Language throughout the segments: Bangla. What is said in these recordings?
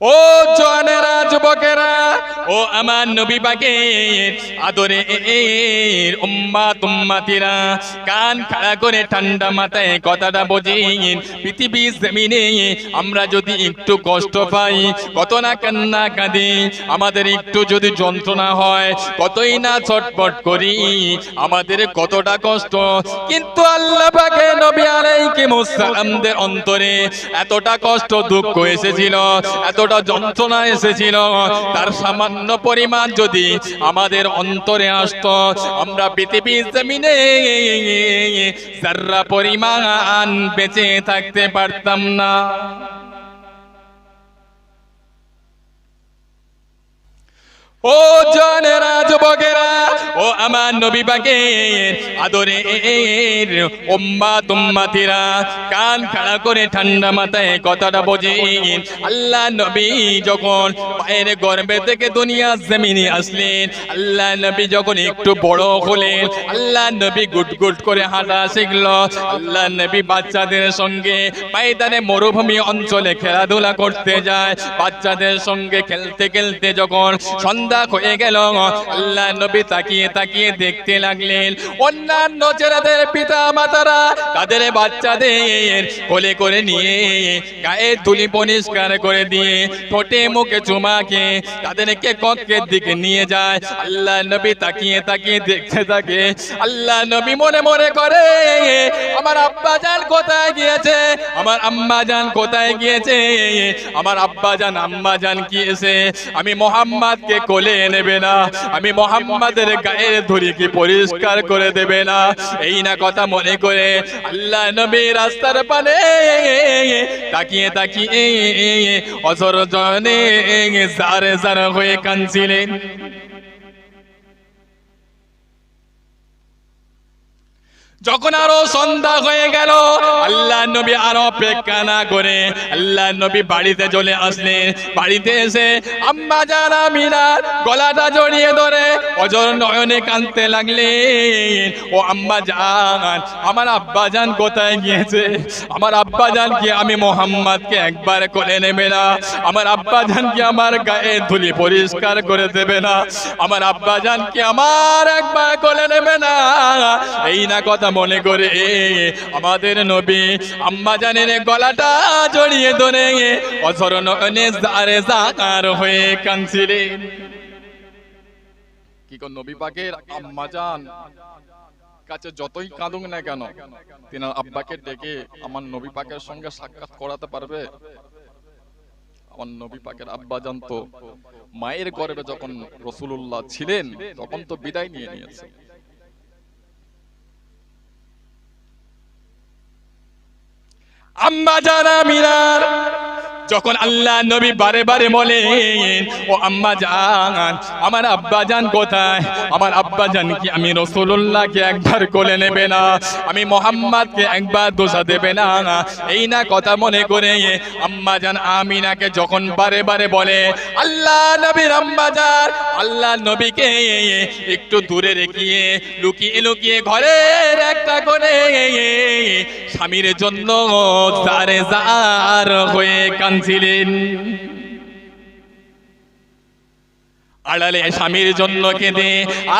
ও জনেরা যুবকেরা ও আমার নবী পাকের আদরে উম্মা তুম্মাতিরা, কান খাড়া করে ঠান্ডা মাথায় কথাটা বোঝেন। পৃথিবী জমিনে আমরা যদি একটু কষ্ট পাই, কত না কান্না কাঁদি, আমাদের একটু যদি যন্ত্রণা হয়, কতই না ছটপট করি, আমাদের কতটা কষ্ট। কিন্তু আল্লাহ পাকে নবী আলাইহিস সালামদের অন্তরে এতটা কষ্ট, দুঃখ এসেছিল, এতটা যন্ত্রণা এসেছিল, তার সামান্য পরিমাণ যদি আমাদের অন্তরে আসত, আমরা পৃথিবীর জমিনে যারা পরিমাণ বেঁচে থাকতে পারতাম না। ও জনেরা যুবকেরা ও আমার নবী পাকের আদরে এর উম্মা তুম্মাতিরা, কান খাড়া করে ঠান্ডা মাথায় কথাটা বোঝেন আল্লাহ নবী যখন পায়ের গর্বে থেকে দুনিয়া জমিনে আসলেন, আল্লাহ নবী যখন একটু বড় হলেন, আল্লাহ নবী গুট গুট করে হাঁটা শিখল। আল্লাহ নবী বাচ্চাদের সঙ্গে ময়দানে মরুভূমি অঞ্চলে খেলাধুলা করতে যায়। বাচ্চাদের সঙ্গে খেলতে খেলতে যখন সন্ধ্যা হয়ে গেল, আল্লাহ নবী তাকিয়ে তাকিয়ে দেখতে লাগলেন। অন্যান্য ছেলেদের পিতা মাতারা তাদের বাচ্চাদের কোলে করে নিয়ে গায়ে তুলি পরিষ্কার করে দিয়ে ঠোঁটে মুখে চুমাকে তাদেরকে কক্ষের দিকে নিয়ে যায়। আল্লাহ নবী তাকিয়ে তাকিয়ে দেখতে থাকে। আল্লাহ নবী মনে মনে করে, আমার আব্বা জান কোথায় গিয়েছে? আমার আম্মা জান কোথায় গিয়েছে? আমার আব্বা জান, আম্মা জান গিয়েছে আমি মোহাম্মদকে কোলে নেবে না। আমি মোহাম্মদের গায়ের ধরি কি পরিষ্কার করে দেবে না? এই না কথা মনে করে আল্লাহ নবী রাস্তার পানে তাকিয়ে তাকিয়ে অসর জনে জারে সার হয়ে কাঁদছিলেন। যখন আরও সন্ধ্যা হয়ে গেল, আল্লাহ নবী আরও অপেক্ষা না করে, আল্লাহ নবী বাড়িতে চলে আসলেন। বাড়িতে এসে আম্মা জানা মিনার গলাটা জড়িয়ে ধরে অজর নয়নে কাঁদতে লাগলেন। ও আম্মা জান, আমার আব্বা জান কোথায় গিয়েছে? আমার আব্বা জান কি আমি মোহাম্মদকে একবার কোলে নেবে না। আমার আব্বা জান কি আমার গায়ে ধুলি পরিষ্কার করে দেবে না। আমার আব্বা জান কি আমার একবার কোলে নেবে না। এই না কথা মনে করে আমাদের নবী আম্মা জানের গলাটা জড়িয়ে ধরে নয়নে জারে হয়ে কাঁদছিলেন। কি কোন নবী পাকের আম্মা জান? কাছে যতই কাঁদুক না কেন, তিনি আব্বাকে ডেকে আমার নবী পাকের সঙ্গে সাক্ষাৎ করাতে পারবে? আমার নবী পাকের আব্বা জানতো মায়ের গর্ভে যখন রসুল্লাহ ছিলেন, তখন তো বিদায় নিয়ে নিয়েছে। আম্মা জানা মিনার। যখন আল্লাহ নবী বারে বারে বলেন, ও আম্মা জান, আমার আব্বা জান কোথায়? আমার আব্বা জান কি আমি রসুল্লাহকে একবার কোলে নেবে না? আমি মোহাম্মদকে একবার দোষা দেবে না? এই না কথা মনে করে, আম্মা জান আমিনাকে যখন বারে বারে বলে, আল্লাহ নবীর আম্মা জান, আল্লাহ নবীকে একটু দূরে রেখিয়ে লুকিয়ে লুকিয়ে ঘরের একটা করে স্বামীর জন্য জারে জার হয়ে কাঁদছিলেন আড়ালে স্বামীর জন্য কেঁদে,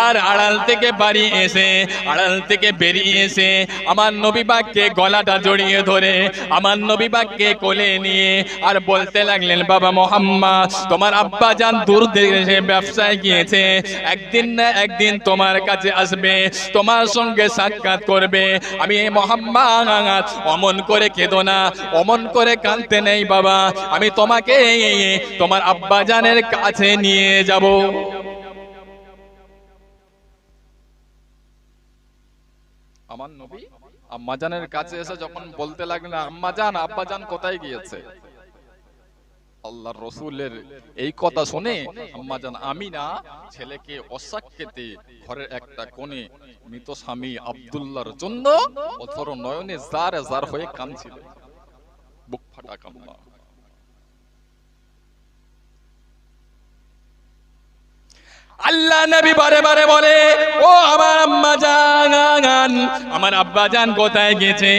আর আড়াল থেকে বাড়ি এসে, আড়াল থেকে বেরিয়ে এসে আমার নবী বাক্যে গলাটা জড়িয়ে ধরে, আমার নবী বাক্যে কোলে নিয়ে আর বলতে লাগলেন, বাবা মোহাম্মদ, তোমার আব্বা যান দূর দেশে ব্যবসায় গিয়েছে, একদিন না একদিন তোমার কাছে আসবে, তোমার সঙ্গে সাক্ষাৎ করবে। আমি মোহাম্মদ, অমন করে কেঁদো না, অমন করে কাঁদতে নেই বাবা, আমি তোমাকে, তোমার আব্বা জানের কাছে নিয়ে যাব। আমার নবী আম্মাজানের কাছে এসে যখন বলতে লাগলেন, আম্মাজান, আব্বাজান কোথায় গিয়েছে? আল্লাহর রসুলের এই কথা শুনে আম্মাজান আমিনা ছেলেকে অসাক্ষেতে ঘরের একটা কোণে মৃত স্বামী আব্দুল্লাহর জন্য অথর নয়নে জার জার হয়ে কাঁদছিল। বুক ফাটা কান্না। আল্লাহ নবী বারে বারে বলে ও আমার আম্মা জান আমার আব্বা জান কোথায় গেছে?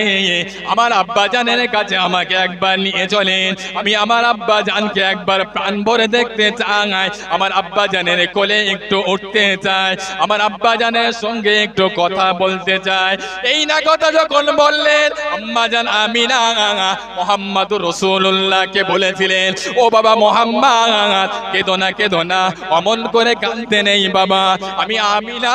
আমার আব্বা জানের কাছে আমাকে একবার নিয়ে চলেন। আমি আমার আব্বা জানকে একবার প্রাণ ভরে দেখতে চাই। আমার আব্বা জানের কোলে একটু উঠতে চাই। আমার আব্বা জানের সঙ্গে একটু কথা বলতে চাই। এই না কথা যখন বললেন আম্মা জান আমিনা মোহাম্মদুর রসুল্লাহকে বলেছিলেন, ও বাবা মোহাম্মদ, কেদো না, কেদো অমন করে কানতে নেই বাবা। আমি আমিনা,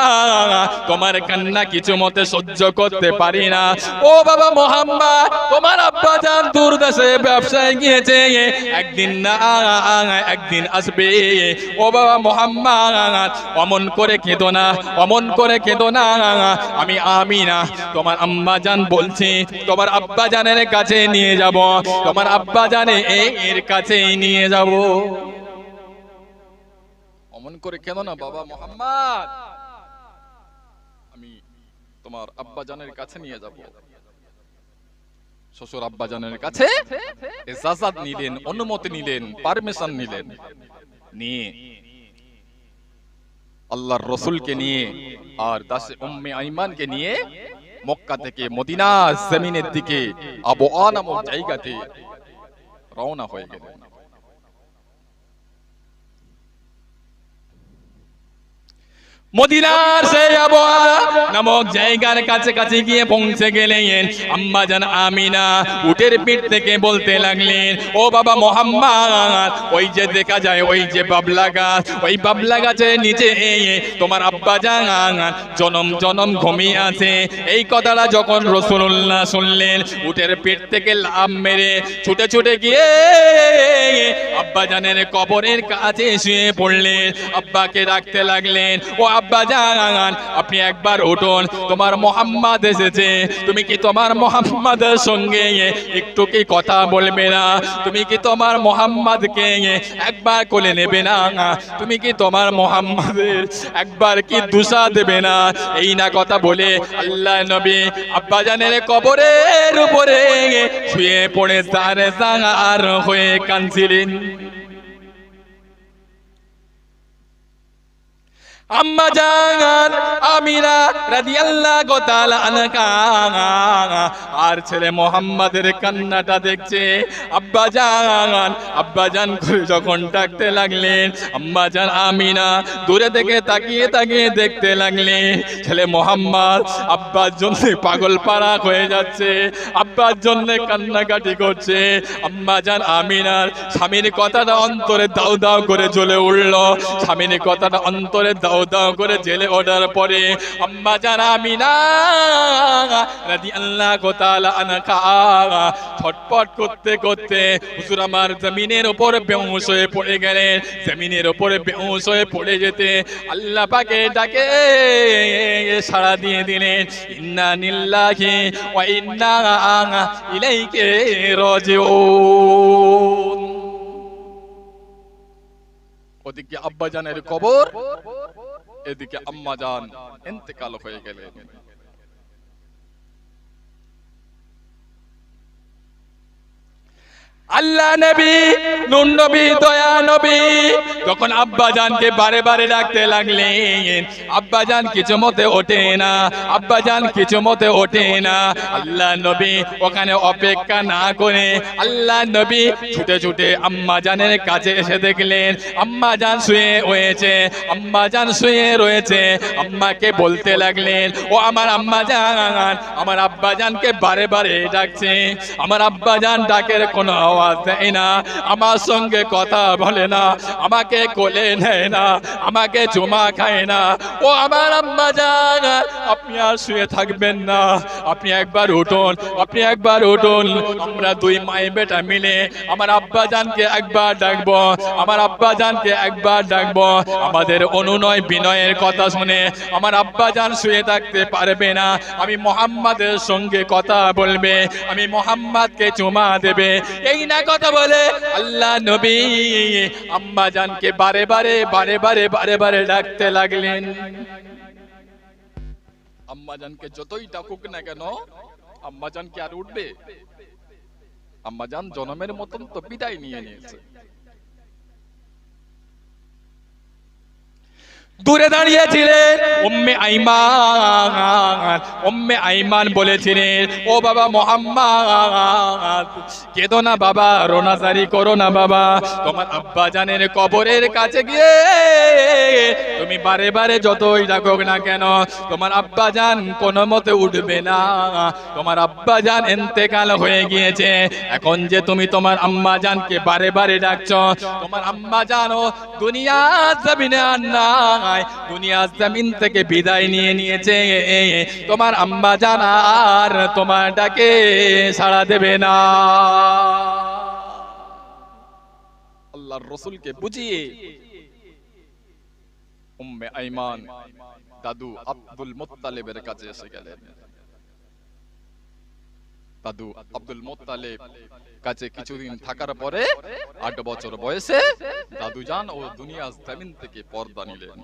তোমার কান্না কিছু মতে সহ্য করতে পারি না। ও বাবা মোহাম্মদ তোমার আব্বা জান দূর দেশে ব্যবসায় গিয়েছে। একদিন না একদিন আসবে। ও বাবা মোহাম্মদ অমন করে কেঁদো না অমন করে কেঁদো না। আমি আমিনা তোমার আম্মা জান বলছি তোমার আব্বা জানের কাছে নিয়ে যাব। তোমার আব্বা জানে এর কাছেই নিয়ে যাব। অমন করে কেন না বাবা মোহাম্মদ। আমি তোমার আব্বা জানের কাছে নিয়ে যাব। শ্বশুর আব্বা জানের কাছে ইজাজত নিলেন, অনুমতি নিলেন পারমিশন নিলেন। নিয়ে আল্লাহর রসুলকে নিয়ে আর দাসে উম্মে আইমানকে নিয়ে মক্কা থেকে মদিনা জমিনের দিকে আবু নামক জায়গাতে রওনা হয়ে গেলেন। মদিনার সেই আবহাওয়া নামক জায়গার কাছে কাছে গিয়ে পৌঁছে গেলেন। আম্মা জান আমিনা উটের পিঠ থেকে বলতে লাগলেন, ও বাবা মোহাম্মদ, ওই যে দেখা যায়, ওই যে বাবলা গাছ, ওই বাবলা গাছের নিচে তোমার আব্বা জান, জনম জনম ঘুমিয়ে আছে। এই কথাটা যখন রসুল্লাহ শুনলেন, উটের পিঠ থেকে লাভ মেরে ছুটে ছুটে গিয়ে আব্বা জানের কবরের কাছে শুয়ে পড়লেন। আব্বাকে রাখতে লাগলেন, ও আব্বা আপনি একবার উঠুন। তোমার মোহাম্মদ এসেছে। তুমি কি তোমার মোহাম্মদের সঙ্গে একটু কি কথা বলবে না? তুমি কি তোমার মোহাম্মদকে একবার কোলে নেবে না? তুমি কি তোমার মোহাম্মদের একবার কি দুসা দেবে না? এই না কথা বলে আল্লাহ নবী আব্বা জানের কবরের উপরে শুয়ে পড়ে তার আর হয়ে কাঁদছিলেন। আম্মা জান আমিনা রাদিয়াল্লাহু তাআলা আনহা। আর ছেলে মোহাম্মদের কান্নাটা দেখছে। আব্বা জান আব্বা জান করে যখন ডাকতে লাগলেন, আম্মা জান আমিনা দূরে থেকে তাকিয়ে তাকিয়ে দেখতে লাগলেন, ছেলে মোহাম্মদ আব্বার জন্য পাগল পাড়া হয়ে যাচ্ছে, আব্বার জন্য কান্নাকাটি করছে। আম্মা জান আমিনার স্বামীর কথাটা অন্তরে দাউ দাউ করে জ্বলে উঠল। স্বামীর কথাটা অন্তরে দাউ দাও করে জেলে ওঠার পরে আম্মা জান আমিনা রাদিয়াল্লাহু তাআলা আনহা ছটপট করতে করতে হুজুর আমার জমিনের উপর বেহুশ হয়ে পড়ে গেলেন। জমিনের উপরে বেহুশ হয়ে পড়ে যেতে আল্লাহ পাকে ডাকে সাড়া দিয়ে দিলেন, ইন্না নিল্লাহি ওয়া ইন্না ইলাইহি রাজিউন। ওদিকে আব্বাজানের কবর এদিকে আম্মাজান ইন্তেকাল হয়ে গেলেন। আল্লাহ নবী, নুন নবী, দয়া নবী। যখন আব্বা জানকে বারে বারে ডাকতে লাগলেন আব্বা জান কিছু মতে ওঠে না আব্বা জান কিছু মতে ওঠে না। আল্লাহ নবী ওখানে অপেক্ষা না করে আল্লাহ নবী ছুটে ছুটে আম্মা জানের কাছে এসে দেখলেন আম্মা জান শুয়ে রয়েছে আম্মা জান শুয়ে রয়েছে। আম্মাকে বলতে লাগলেন, ও আমার আম্মা জান আমার আব্বা জানকে বারে বারে ডাকছে। আমার আব্বা জান ডাকের কোনো আওয়াজ দেয় না। আমার সঙ্গে কথা বলে না। আমাকে কোলে নেয় না। আমাকে চুমা খায় না। ও আমার আম্মা জান, আপনি আর শুয়ে থাকবেন না। আপনি একবার উঠুন, আপনি একবার উঠুন। আমরা দুই মাই বেটা মিলে আমার আব্বা জানকে একবার ডাকবো। আমার আব্বা জানকে একবার ডাকবো। আমাদের অনুনয় বিনয়ের কথা শুনে আমার আব্বা জান শুয়ে থাকতে পারবে না। আমি মোহাম্মদের সঙ্গে কথা বলবে। আমি মোহাম্মদকে চুমা দেবে। এই না কথা বলে। আল্লাহ নবী আম্মা জানকে বারে বারে বারে বারে বারে বারে ডাকতে লাগলেন। আম্মা জানকে যতই ডাকুক না কেন, আম্মা জান কি আর উঠবে। আম্মা জান জনমের মতন তো বিদায় নিয়ে নিয়েছে। দূরে দাঁড়িয়েছিলেন। উম্মে আইমান উম্মে আইমান বলেছিলেন, ও বাবা মোহাম্মদ কেঁদো না বাবা, রোনাজারি করো না বাবা। তোমার আব্বা জানের কবরের কাছে গিয়ে তুমি বারে বারে যতই ডাকো না কেন, তোমার আব্বা জান কোনো মতে উঠবে না। তোমার আব্বা জান এন্তেকাল হয়ে গিয়েছে। এখন যে তুমি তোমার আম্মা জানকে বারে বারে ডাকছ, তোমার আম্মা জানো দুনিয়া জমিনে আর নাই দুনিয়া জমিন থেকে বিদায় নিয়ে নিয়েছে। তোমার আম্মা জানা আর তোমার ডাকে সাড়া দেবে না। আল্লাহর রসুলকে বুঝিয়ে উম্মে আইমান দাদু আব্দুল মুত্তালিবের কাছে এসে গেলেন। দাদু আব্দুল মোত্তালেব। কাছে কিছুদিন থাকার পরে আট বছর বয়সে দাদু যান ও দুনিয়া জমিন থেকে পর্দা নিলেন।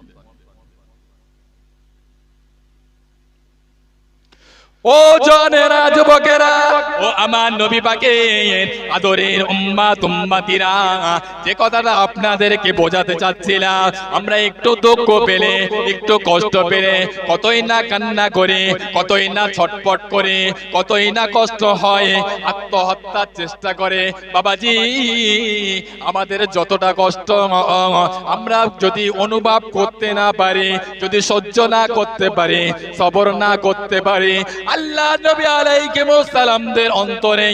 ও জনেরা যুবকেরা ও আমার নবী পাকের আদরের উম্মা তুম্মাতিরা, যে কথাটা আপনাদেরকে বোঝাতে চাচ্ছিলাম, আমরা একটু দুঃখ পেলে, একটু কষ্ট পেলে, কতই না কান্না করে, কতই না ছটপট করে, কতই না কষ্ট হয়, আত্মহত্যার চেষ্টা করে। বাবাজি, আমাদের যতটা কষ্ট আমরা যদি অনুভব করতে না পারি, যদি সহ্য না করতে পারি, সবর না করতে পারি আল্লাহ নবী আলাইহিস সালামদের অন্তরে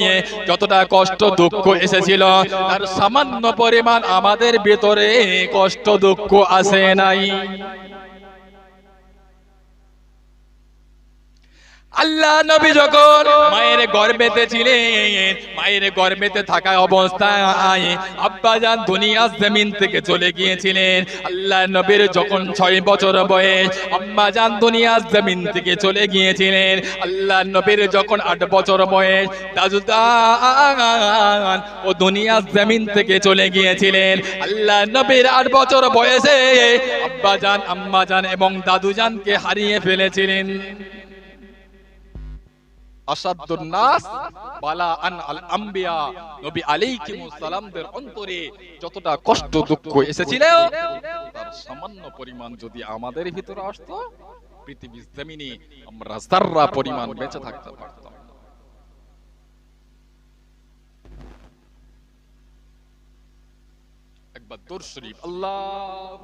যতটা কষ্ট দুঃখ এসেছিল, তার সামান্য পরিমাণ আমাদের ভেতরে কষ্ট দুঃখ আসে নাই। আল্লাহ নবী যখন মায়ের গর্ভেতে ছিলেন, মায়ের গর্ভেতে থাকা অবস্থায় আব্বা যান দুনিয়া জমিন থেকে চলে গিয়েছিলেন। আল্লাহ নবীর যখন ছয় বছর বয়স যান দুনিয়া জমিন থেকে চলে গিয়েছিলেন। আল্লাহ নবীর যখন আট বছর বয়স দাজুদান ও দুনিয়া জমিন থেকে চলে গিয়েছিলেন। আল্লাহ নবীর আট বছর বয়সে আব্বা যান আম্মা যান এবং দাদু জানকে হারিয়ে ফেলেছিলেন। আসাদুন নাস বালা আন আল আম্বিয়া নবী আলাইহিমুস সালামদের অন্তরে যতটা কষ্ট, দুঃখ এসেছিল, তার সামান্য পরিমাণ যদি আমাদের ভিতরে আসতো, পৃথিবীর জমিনে আমরা যাররা পরিমাণ বেঁচে থাকতে পারতাম। একবার দূর আল্লাহ